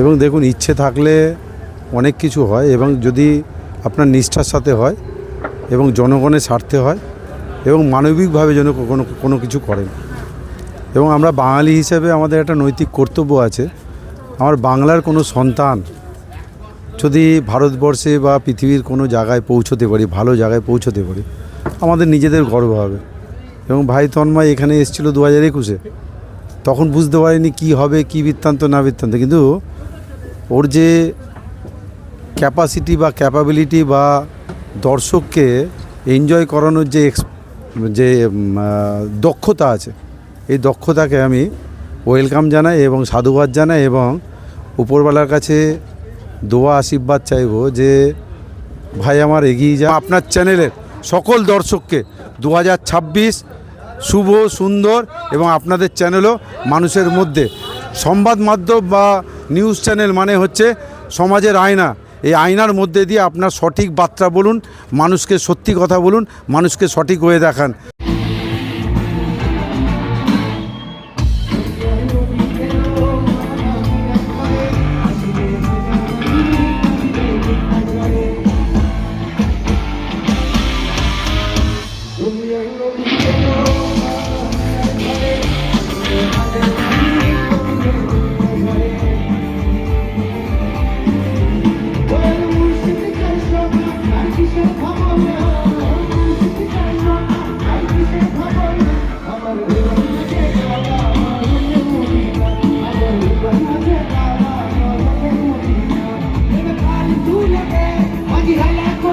এবং দেখুন, ইচ্ছে থাকলে অনেক কিছু হয় এবং যদি আপনার নিষ্ঠার সাথে হয় এবং জনগণের স্বার্থে হয় এবং মানবিকভাবে যেন কোনো কোনো কিছু করেন। এবং আমরা বাঙালি হিসেবে আমাদের একটা নৈতিক কর্তব্য আছে। আমার বাংলার কোনো সন্তান যদি ভারতবর্ষে বা পৃথিবীর কোনো জায়গায় পৌঁছতে পারি, ভালো জায়গায় পৌঁছতে পারি, আমাদের নিজেদের গর্ব হবে। এবং ভাই তন্ময় এখানে এসেছিল দু হাজার একুশে। তখন বুঝতে পারিনি কি হবে, কি বৃত্তান্ত, না বৃত্তান্ত। কিন্তু ওর যে ক্যাপাসিটি বা ক্যাপাবিলিটি বা দর্শককে এনজয় করানোর যে যে দক্ষতা আছে, এই দক্ষতাকে আমি ওয়েলকাম জানাই এবং সাধুবাদ জানাই এবং উপরবেলার কাছে দোয়া, আশীর্বাদ চাইব যে, ভাই আমার এগিয়ে যা। আপনার চ্যানেলের সকল দর্শককে দু হাজার ছাব্বিশ শুভ, সুন্দর এবং আপনাদের চ্যানেলও মানুষের মধ্যে সংবাদ মাধ্যম বা নিউজ চ্যানেল মানে হচ্ছে সমাজের আয়না। এই আয়নার মধ্যে দিয়ে আপনার সঠিক বার্তা বলুন, মানুষকে সত্যি কথা বলুন, মানুষকে সঠিক হয়ে দেখান।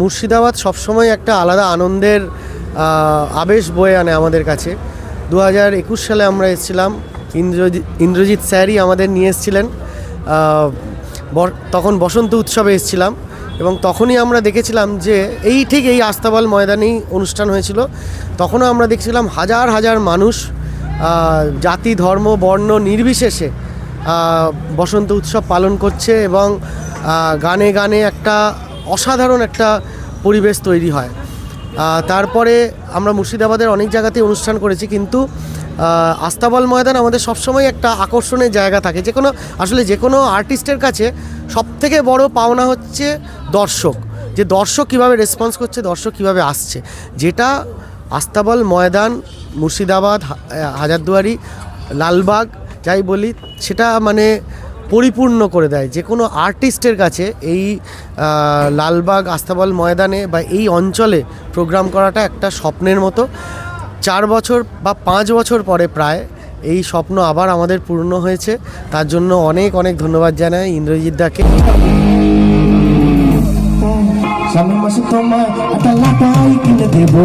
মুর্শিদাবাদ সবসময় একটা আলাদা আনন্দের আবেশ বয়ে আনে আমাদের কাছে। দু হাজার একুশ সালে আমরা এসেছিলাম ইন্দ্রজিৎ ইন্দ্রজিৎ স্যারই আমাদের নিয়ে এসেছিলেন। তখন বসন্ত উৎসবে এসেছিলাম এবং তখনই আমরা দেখেছিলাম যে এই ঠিক এই আস্তাবল ময়দানেই অনুষ্ঠান হয়েছিল। তখনও আমরা দেখছিলাম হাজার হাজার মানুষ জাতি, ধর্ম, বর্ণ নির্বিশেষে বসন্ত উৎসব পালন করছে এবং গানে গানে একটা অসাধারণ একটা পরিবেশ তৈরি হয়। তারপরে আমরা মুর্শিদাবাদের অনেক জায়গাতেই অনুষ্ঠান করেছি কিন্তু আস্তাবল ময়দান আমাদের সবসময় একটা আকর্ষণের জায়গা থাকে। যে কোনো আসলে যে কোনো আর্টিস্টের কাছে সবথেকে বড় পাওনা হচ্ছে দর্শক। যে দর্শক কীভাবে রেসপন্স করছে, দর্শক কীভাবে আসছে। যেটা আস্তাবল, ময়দান, মুর্শিদাবাদ হাজারদুয়ারি, লালবাগ, যাই বলি, সেটা মানে পরিপূর্ণ করে দেয়। যে কোনো আর্টিস্টের কাছে এই লালবাগ, আস্তাবল, ময়দানে বা এই অঞ্চলে প্রোগ্রাম করাটা একটা স্বপ্নের মতো। চার বছর বা পাঁচ বছর পরে প্রায় এই স্বপ্ন আবার আমাদের পূর্ণ হয়েছে। তার জন্য অনেক অনেক ধন্যবাদ জানাই ইন্দ্রজিৎ দাকে। Sama sa toma at alata ay kinadebo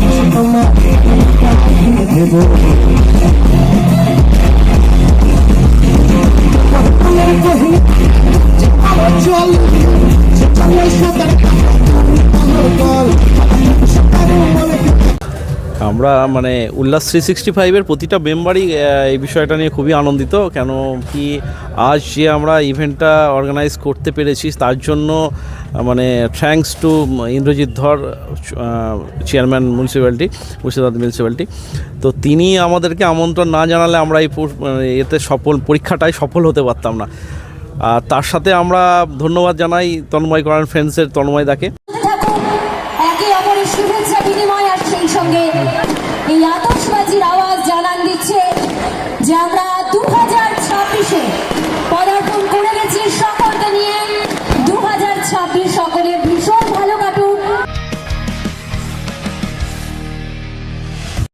Sama sa toma at alata ay আমরা মানে উল্লাস থ্রি সিক্সটি ফাইভের প্রতিটা মেম্বারই এই বিষয়টা নিয়ে খুবই আনন্দিত, কেন কি আজ যে আমরা ইভেন্টটা অর্গানাইজ করতে পেরেছি, তার জন্য মানে থ্যাঙ্কস টু ইন্দ্রজিৎ ধর চেয়ারম্যান মিউনিসিপ্যালিটি মুর্শিদাবাদ মিউনিসিপ্যালিটি তো তিনি আমাদেরকে আমন্ত্রণ না জানালে আমরা এই মানে এতে সফল, পরীক্ষাটায় সফল হতে পারতাম না। আর তার সাথে আমরা ধন্যবাদ জানাই তন্ময় করান ফ্রেন্ডসের তন্ময় দাকে। এই আতশবাজির আওয়াজ জানান দিচ্ছে